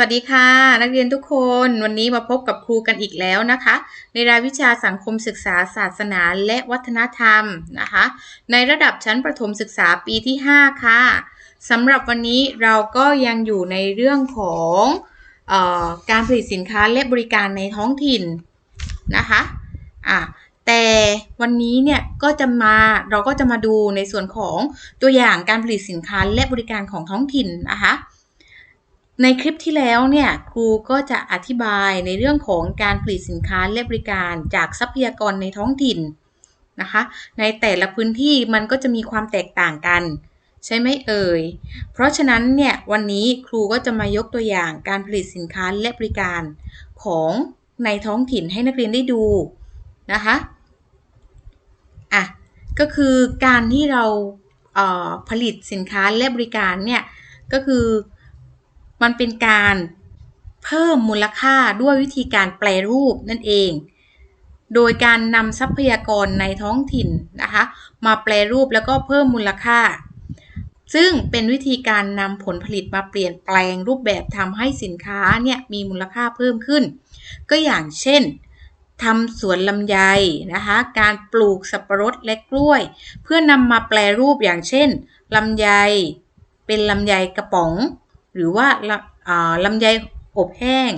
วัสดีค่ะ นักเรียนทุกคนวันนี้มาพบกับครูกันอีกแล้วนะคะ ในรายวิชาสังคมศึกษาศาสนาและวัฒนธรรมนะคะ ในระดับชั้นประถมศึกษาปีที่ 5 ค่ะสำหรับวันนี้เราก็ยังอยู่ในเรื่องของออการผลิตสินค้าและบริการในท้องถิ่นนะคะอะแต่วันนี้เนี่ยก็จะมาเราก็จะมาดูในส่วนของตัวอย่างการผลิตสินค้าและบริการของท้องถิ่นนะคะ ในคลิปที่แล้วเนี่ยครูก็จะอธิบายในเรื่องของการผลิตสินค้าและบริการจากทรัพยากรในท้องถิ่นนะคะ ในแต่ละพื้นที่มันก็จะมีความแตกต่างกัน ใช่ไหมเอ่ย เพราะฉะนั้นเนี่ยวันนี้ครูก็จะมายกตัวอย่างการผลิตสินค้าและบริการของในท้องถิ่นให้นักเรียนได้ดูนะคะอะก็คือการที่เราเผลิตสินค้าและบริการเนี่ยก็คือ มันเป็นการเพิ่มมูลค่าด้วยวิธีการแปลรูปนั่นเอง โดยการนำทรัพยากรในท้องถิ่นนะคะ มาแปลรูปแล้วก็เพิ่มมูลค่า ซึ่งเป็นวิธีการนำผลผลิตมาเปลี่ยนแปลงรูปแบบทำให้สินค้าเนี่ยมีมูลค่าเพิ่มขึ้น ก็อย่างเช่นทำสวนลำไยนะคะ การปลูกสับปะรดและกล้วย เพื่อนำมาแปลรูปอย่างเช่นลำไย เป็นลำไยกระป๋อง หรือว่าลำไยอบแห้ง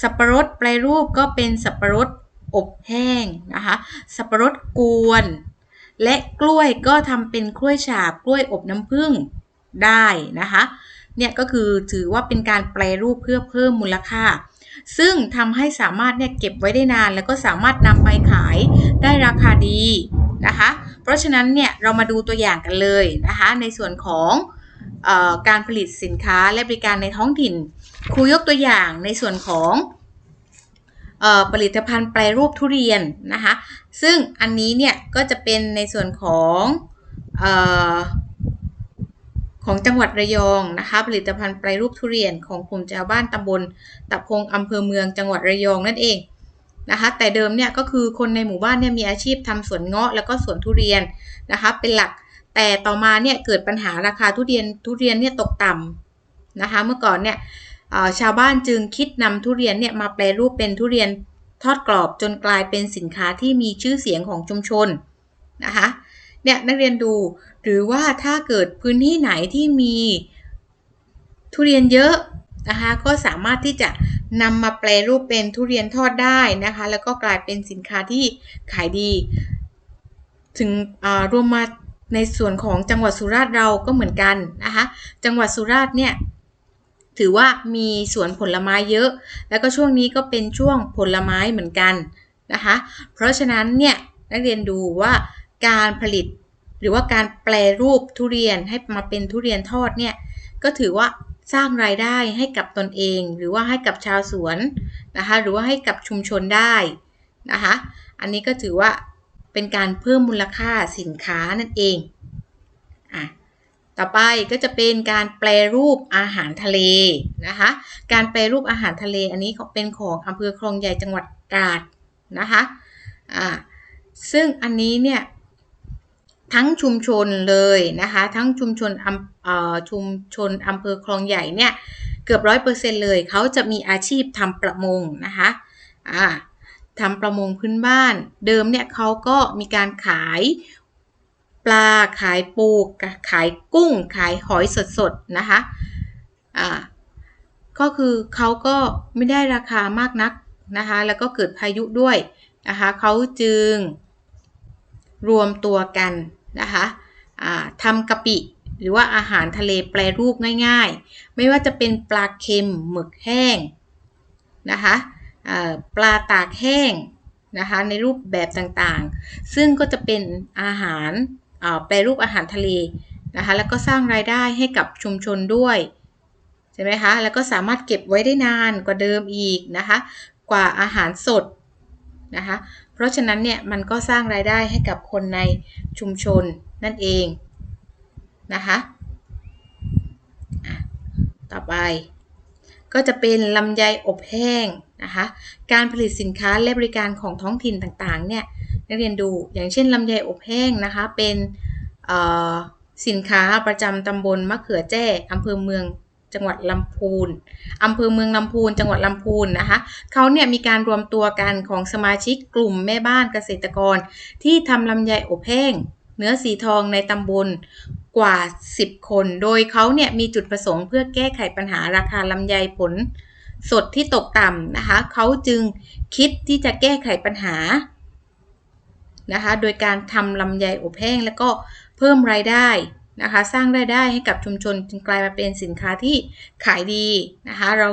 สับปะรดแปลรูปก็เป็นสับปะรดอบแห้งนะคะ สับปะรดกวน และกล้วยก็ทำเป็นกล้วยฉาบกล้วยอบน้ำผึ้งได้นะคะเนี่ยก็คือถือว่าเป็นการแปลรูปเพื่อเพิ่มมูลค่า ซึ่งทำให้สามารถเนี่ยเก็บไว้ได้นาน แล้วก็สามารถนำไปขายได้ราคาดีนะคะ เพราะฉะนั้นเนี่ยเรามาดูตัวอย่างกันเลยนะคะ ในส่วนของ การผลิตสินค้าและบริการในท้องถิ่น ครูยกตัวอย่างในส่วนของออผลิตภัณฑ์แปรรูปทุเรียนนะคะ ซึ่งอันนี้เนี่ยก็จะเป็นในส่วนของออของจังหวัดระยองนะคะผลิตภัณฑ์แปรรูปทุเรียนของกลุ่มชาวบ้านตำบลตะพงอำเภอเมืองจังหวัดระยองนั่นเองนะคะแต่เดิมเนี่ยก็คือคนในหมู่บ้านเนี่ยมีอาชีพทำสวนเงาะแล้วก็สวนทุเรียนนะคะเป็นหลัก แต่ต่อมาเนี่ยเกิดปัญหาราคาทุเรียนทุเรียนเนี่ยตกต่ำนะคะ เมื่อก่อนเนี่ยชาวบ้านจึงคิดนำทุเรียนเนี่ยมาแปลรูปเป็นทุเรียนทอดกรอบจนกลายเป็นสินค้าที่มีชื่อเสียงของชุมชนนะคะเนี่ยนักเรียนดูหรือว่าถ้าเกิดพื้นที่ไหนที่มีทุเรียนเยอะนะคะก็สามารถที่จะนำมาแปลรูปเป็นทุเรียนทอดได้นะคะ แล้วก็กลายเป็นสินค้าที่ขายดี ถึงรวมมา ในส่วนของจังหวัดสุราษฎร์เราก็เหมือนกันนะคะ จังหวัดสุราษฎร์เนี่ยถือว่ามีสวนผลไม้เยอะ แล้วก็ช่วงนี้ก็เป็นช่วงผลไม้เหมือนกันนะคะ เพราะฉะนั้นเนี่ยนักเรียนดูว่าการผลิตหรือว่าการแปลรูปทุเรียนให้มาเป็นทุเรียนทอดเนี่ยก็ถือว่าสร้างรายได้ให้กับตนเอง หรือว่าให้กับชาวสวนนะคะหรือว่าให้กับชุมชนได้นะคะ อันนี้ก็ถือว่า เป็นการเพิ่มมูลค่าสินค้านั่นเองอะต่อไปก็จะเป็นการแปลรูปอาหารทะเลนะคะ การแปลรูปอาหารทะเลอันนี้เป็นของอำเภอคลองใหญ่จังหวัดตราดนะคะอ่าซึ่งอันนี้เนี่ยทั้งชุมชนเลยนะคะ ทั้งชุมชนอำชุมชนอำเภอคลองใหญ่เนี่ยเกือบร้อยเปอร์เซ็นต์เลย เขาจะมีอาชีพทำประมงนะคะอ่า ทำประมงพื้นบ้าน เดิมเนี่ยเขาก็มีการขายปลาขายปูขายกุ้ง ขายหอยสดๆนะคะอ่าก็คือเขาก็ไม่ได้ราคามากนักนะคะแล้วก็เกิดพายุด้วยนะคะเขาจึงรวมตัวกันนะคะทำกะปิหรือว่าอาหารทะเลแปรรูปง่ายๆ ไม่ว่าจะเป็นปลาเค็มหมึกแห้งนะคะ ปลาตากแห้งนะคะในรูปแบบต่างๆ ซึ่งก็จะเป็นอาหารแปรรูปอาหารทะเลนะคะแล้วก็สร้างรายได้ให้กับชุมชนด้วยใช่ไหมคะแล้วก็สามารถเก็บไว้ได้นานกว่าเดิมอีกนะคะกว่าอาหารสดนะคะเพราะฉะนั้นเนี่ยมันก็สร้างรายได้ให้กับคนในชุมชนนั่นเองนะคะต่อไป ก็จะเป็นลำไยอบแห้งนะคะ การผลิตสินค้าและบริการของท้องถิ่นต่างๆเนี่ยนักเรียนดูอย่างเช่นลำไยอบแห้งนะคะ เป็นสินค้าประจำตำบลมะเขือแจ้อำเภอเมืองจังหวัดลำพูนอำเภอเมืองลำพูน จังหวัดลำพูนนะคะเขาเนี่ยมีการรวมตัวกันของสมาชิกกลุ่มแม่บ้านเกษตรกร ที่ทำลำไยอบแห้ง เนื้อสีทองในตำบล กว่า 10 คน โดยเขาเนี่ยมีจุดประสงค์เพื่อแก้ไขปัญหาราคาลำไยผล สดที่ตกต่ำนะคะ เขาจึงคิดที่จะแก้ไขปัญหานะคะ โดยการทำลำไยอบแห้งแล้วก็เพิ่มรายได้นะคะ สร้างรายได้ให้กับชุมชนจึงกลายมาเป็นสินค้าที่ขายดีนะคะ เรา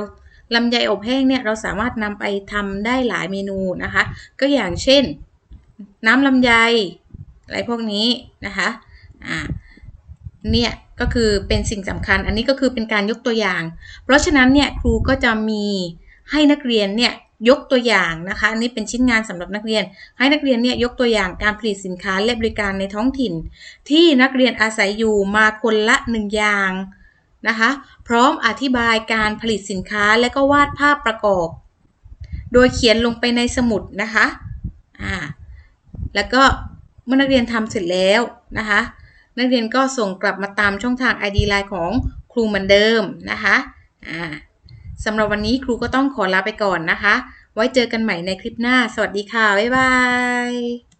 ลำไยอบแห้งเนี่ยเราสามารถนำไปทำได้หลายเมนูนะคะ ก็อย่างเช่น น้ำลำไยอะไรพวกนี้นะคะอ่า เนี่ยก็คือเป็นสิ่งสำคัญ อันนี้ก็คือเป็นการยกตัวอย่าง เพราะฉะนั้นเนี่ยครูก็จะมีให้นักเรียนเนี่ยยกตัวอย่างนะคะอันนี้เป็นชิ้นงานสำหรับนักเรียน ให้นักเรียนเนี่ยยกตัวอย่างการผลิตสินค้าและบริการในท้องถิ่น ที่นักเรียนอาศัยอยู่มาคนละหนึ่งอย่างนะคะพร้อมอธิบายการผลิตสินค้าและก็วาดภาพประกอบ โดยเขียนลงไปในสมุดนะคะอ่าแล้วก็เมื่อนักเรียนทำเสร็จแล้วนะคะ นักเรียนก็ส่งกลับมาตามช่องทาง ID Line ของครูเหมือนเดิมนะคะอ่าสำหรับวันนี้ครูก็ต้องขอลาไปก่อนนะคะ ไว้เจอกันใหม่ในคลิปหน้า สวัสดีค่ะ บ๊ายบาย